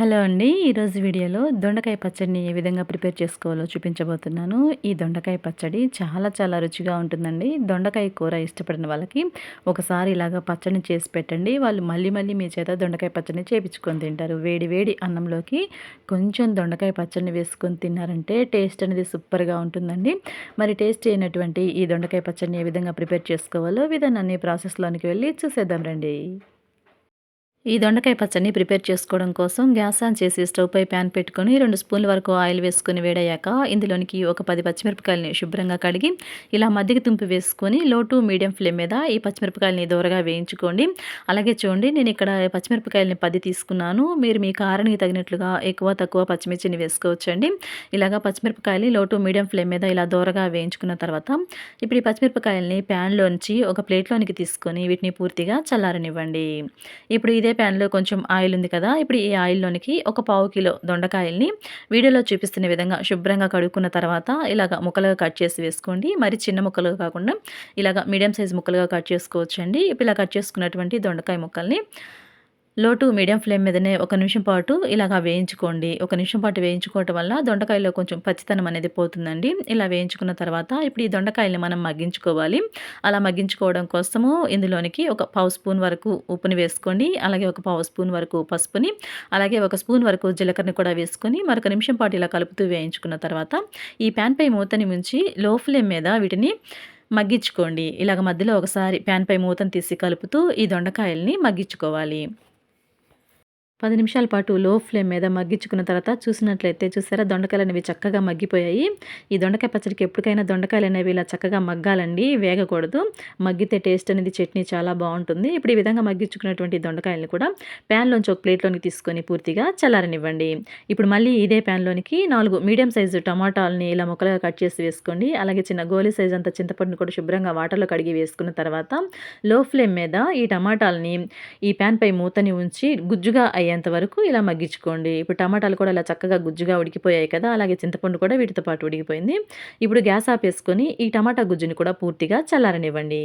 Hello అండి. ఈరోజు వీడియోలో దొండకాయ పచ్చడిని ఏ విధంగా ప్రిపేర్ చేసుకోవాలో చూపించబోతున్నాను. ఈ దొండకాయ పచ్చడి చాలా చాలా రుచిగా ఉంటుందండి. దొండకాయ కూర ఇష్టపడిన వాళ్ళకి ఒకసారి ఇలాగా పచ్చడిని చేసి పెట్టండి. వాళ్ళు మళ్ళీ మళ్ళీ మీ చేత దొండకాయ పచ్చడిని చేపించుకొని తింటారు. వేడి వేడి అన్నంలోకి కొంచెం దొండకాయ పచ్చడిని వేసుకొని తిన్నారంటే టేస్ట్ అనేది సూపర్గా ఉంటుందండి. మరి టేస్ట్ అయినటువంటి ఈ దొండకాయ పచ్చడిని ఏ విధంగా ప్రిపేర్ చేసుకోవాలో విధానాన్ని ప్రాసెస్లోనికి వెళ్ళి చూసేద్దాం రండి. ఈ దొండకాయ పచ్చడిని ప్రిపేర్ చేసుకోవడం కోసం గ్యాస్ ఆన్ చేసి స్టవ్ పై ప్యాన్ పెట్టుకొని రెండు స్పూన్ల వరకు ఆయిల్ వేసుకొని వేడయ్యాక ఇందులోనికి ఒక పది పచ్చిమిరపకాయలని శుభ్రంగా కడిగి ఇలా మధ్యకి తుంపి వేసుకొని లో టు మీడియం ఫ్లేమ్ మీద ఈ పచ్చిమిరపకాయలని దూరగా వేయించుకోండి. అలాగే చూడండి నేను ఇక్కడ పచ్చిమిరపకాయలని పది తీసుకున్నాను. మీరు మీ కారానికి తగినట్లుగా ఎక్కువ తక్కువ పచ్చిమిర్చిని వేసుకోవచ్చండి. ఇలాగా పచ్చిమిరపకాయలు లో టు మీడియం ఫ్లేమ్ మీద ఇలా దూరగా వేయించుకున్న తర్వాత ఇప్పుడు ఈ పచ్చిమిరపకాయలని ప్యాన్లోంచి ఒక ప్లేట్లోనికి తీసుకొని వీటిని పూర్తిగా చల్లారనివ్వండి. ఇప్పుడు ఇదే ఇదే ప్యాన్లో కొంచెం ఆయిల్ ఉంది కదా! ఇప్పుడు ఈ ఆయిల్లోనికి ఒక పావు కిలో దొండకాయల్ని వీడియోలో చూపిస్తున్న విధంగా శుభ్రంగా కడుక్కున్న తర్వాత ఇలాగ ముక్కలుగా కట్ చేసి వేసుకోండి. మరి చిన్న ముక్కలుగా కాకుండా ఇలాగ మీడియం సైజ్ ముక్కలుగా కట్ చేసుకోవచ్చండి. ఇప్పుడు ఇలా కట్ చేసుకున్నటువంటి దొండకాయ ముక్కల్ని లో టు మీడియం ఫ్లేమ్ మీదనే ఒక నిమిషం పాటు ఇలాగా వేయించుకోండి. ఒక నిమిషం పాటు వేయించుకోవటం వల్ల దొండకాయలో కొంచెం పచ్చితనం అనేది పోతుందండి. ఇలా వేయించుకున్న తర్వాత ఇప్పుడు ఈ దొండకాయల్ని మనం మగ్గించుకోవాలి. అలా మగ్గించుకోవడం కోసము ఇందులోనికి ఒక పావు స్పూన్ వరకు ఉప్పుని వేసుకోండి. అలాగే ఒక పావు స్పూన్ వరకు పసుపుని అలాగే ఒక స్పూన్ వరకు జీలకర్రని కూడా వేసుకొని మరొక నిమిషం పాటు ఇలా కలుపుతూ వేయించుకున్న తర్వాత ఈ ప్యాన్ పై మూతని ముంచి లో ఫ్లేమ్ మీద వీటిని మగ్గించుకోండి. ఇలాగ మధ్యలో ఒకసారి ప్యాన్పై మూతను తీసి కలుపుతూ ఈ దొండకాయల్ని మగ్గించుకోవాలి. పది నిమిషాల పాటు లో ఫ్లేమ్ మీద మగ్గించుకున్న తర్వాత చూసినట్లయితే చూసారా దొండకాయలు అనేవి చక్కగా మగ్గిపోయాయి. ఈ దొండకాయ పచ్చడికి ఎప్పటికైనా దొండకాయలు అనేవి ఇలా చక్కగా మగ్గాలండి వేగకూడదు. మగ్గితే టేస్ట్ అనేది చట్నీ చాలా బాగుంటుంది. ఇప్పుడు ఈ విధంగా మగ్గించుకున్నటువంటి దొండకాయలను కూడా ప్యాన్లోంచి ఒక ప్లేట్లోనికి తీసుకొని పూర్తిగా చల్లారనివ్వండి. ఇప్పుడు మళ్ళీ ఇదే ప్యాన్లోనికి నాలుగు మీడియం సైజు టమాటాలని ఇలా ముక్కలుగా కట్ చేసి వేసుకోండి. అలాగే చిన్న గోలీ సైజ్ అంత చింతపండుని కూడా శుభ్రంగా వాటర్లో కడిగి వేసుకున్న తర్వాత లో ఫ్లేమ్ మీద ఈ టమాటాలని ఈ ప్యాన్పై మూతని ఉంచి గుజ్జుగా అయ్యే అయ్యేంత వరకు ఇలా మగ్గించుకోండి. ఇప్పుడు టమాటాలు కూడా ఇలా చక్కగా గుజ్జుగా ఉడికిపోయాయి కదా అలాగే చింతపండు కూడా వీటితో పాటు ఉడికిపోయింది. ఇప్పుడు గ్యాస్ ఆపేసుకొని ఈ టమాటా గుజ్జుని కూడా పూర్తిగా చల్లారనివ్వండి.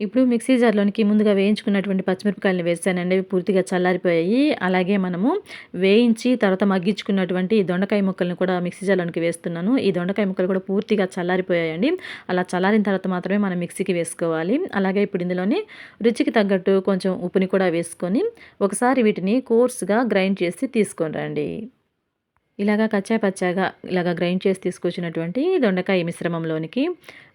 ఇప్పుడు మిక్సీ జార్లోనికి ముందుగా వేయించుకున్నటువంటి పచ్చిమిరపకాయలను వేసానండి అవి పూర్తిగా చల్లారిపోయాయి. అలాగే మనము వేయించి తర్వాత మగ్గించుకున్నటువంటి దొండకాయ ముక్కలను కూడా మిక్సీ జార్లోనికి వేస్తున్నాను. ఈ దొండకాయ ముక్కలు కూడా పూర్తిగా చల్లారిపోయాయండి. అలా చల్లారిన తర్వాత మాత్రమే మనం మిక్సీకి వేసుకోవాలి. అలాగే ఇప్పుడు ఇందులోనే రుచికి తగ్గట్టు కొంచెం ఉప్పుని కూడా వేసుకొని ఒకసారి వీటిని కోర్స్గా గ్రైండ్ చేసి తీసుకొని రండి. ఇలాగా కచ్చా పచ్చాగా ఇలాగ గ్రైండ్ చేసి తీసుకొచ్చినటువంటి దొండకాయ మిశ్రమంలోనికి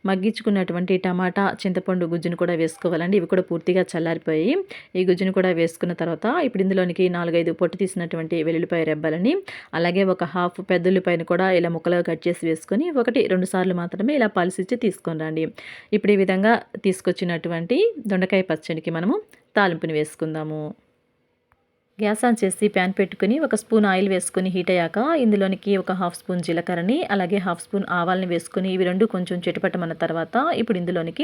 మగ్గించుకున్నటువంటి టమాటా చింతపండు గుజ్జును కూడా వేసుకోవాలండి. ఇవి కూడా పూర్తిగా చల్లారిపోయి ఈ గుజ్జును కూడా వేసుకున్న తర్వాత ఇప్పుడు ఇందులోనికి నాలుగైదు పొట్టు తీసినటువంటి వెల్లుల్లిపాయ రెబ్బలని అలాగే ఒక హాఫ్ పెద్దల్లిపాయను కూడా ఇలా ముక్కలుగా కట్ చేసి వేసుకొని ఒకటి రెండు సార్లు మాత్రమే ఇలా పలిసిచ్చి తీసుకొని రండి. ఇప్పుడు ఈ విధంగా తీసుకొచ్చినటువంటి దొండకాయ పచ్చడికి మనము తాలింపుని వేసుకుందాము. గ్యాస్ ఆన్ చేసి ప్యాన్ పెట్టుకుని ఒక స్పూన్ ఆయిల్ వేసుకుని హీట్ అయ్యాక ఇందులోనికి ఒక హాఫ్ స్పూన్ జీలకర్రని అలాగే హాఫ్ స్పూన్ ఆవాల్ని వేసుకుని ఇవి రెండు కొంచెం చెట్టుపట్టమన్న తర్వాత ఇప్పుడు ఇందులోనికి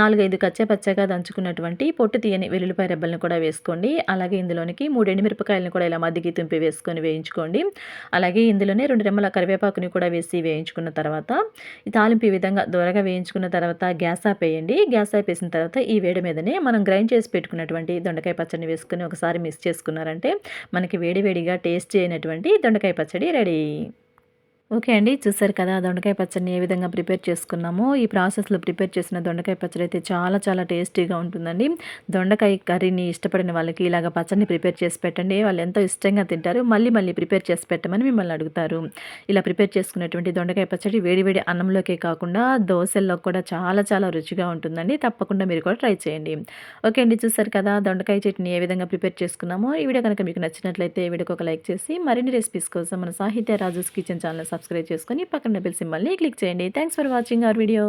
నాలుగైదు కచ్చాపచ్చగా దంచుకున్నటువంటి పొట్టు తీయని వెల్లుల్లిపాయ రెబ్బలను కూడా వేసుకోండి. అలాగే ఇందులోనికి మూడు ఎండుమిరపకాయలను కూడా ఇలా మధ్యకి తుంపి వేసుకొని వేయించుకోండి. అలాగే ఇందులోనే రెండు రెమ్మల కరివేపాకుని కూడా వేసి వేయించుకున్న తర్వాత ఈ తాలింపు ఈ విధంగా దూరగా వేయించుకున్న తర్వాత గ్యాస్ ఆపేయండి. గ్యాస్ ఆపేసిన తర్వాత ఈ వేడి మీదనే మనం గ్రైండ్ చేసి పెట్టుకున్నటువంటి దొండకాయ పచ్చడిని వేసుకుని ఒకసారి మిక్స్ చేసుకున్నారంటే అంటే మనకి వేడివేడిగా టేస్ట్ చేయనటువంటి దొండకాయ పచ్చడి రెడీ. ఓకే అండి. చూసారు కదా దొండకాయ పచ్చడిని ఏ విధంగా ప్రిపేర్ చేసుకున్నామో ఈ ప్రాసెస్లో ప్రిపేర్ చేసిన దొండకాయ పచ్చడి అయితే చాలా చాలా టేస్టీగా ఉంటుందండి. దొండకాయ కర్రీని ఇష్టపడిన వాళ్ళకి ఇలాగ పచ్చడిని ప్రిపేర్ చేసి పెట్టండి. వాళ్ళు ఎంతో ఇష్టంగా తింటారు. మళ్ళీ మళ్ళీ ప్రిపేర్ చేసి పెట్టమని మిమ్మల్ని అడుగుతారు. ఇలా ప్రిపేర్ చేసుకున్నటువంటి దొండకాయ పచ్చడి వేడివేడి అన్నంలోకే కాకుండా దోశల్లో కూడా చాలా చాలా రుచిగా ఉంటుందండి. తప్పకుండా మీరు కూడా ట్రై చేయండి. ఓకే అండి. చూసారు కదా దొండకాయ చట్నీ ఏ విధంగా ప్రిపేర్ చేసుకున్నామో ఈ వీడియో కనుక మీకు నచ్చినట్లయితే వీడియోకి ఒక లైక్ చేసి మరిన్ని రెసిపీస్ కోసం మన సాహిత్య రాజుస్ కిచెన్ ఛానల్ సబ్స్క్రైబ్ చేసుకొని పక్కన బెల్ సింబల్ని క్లిక్ చేయండి. Thanks for watching our video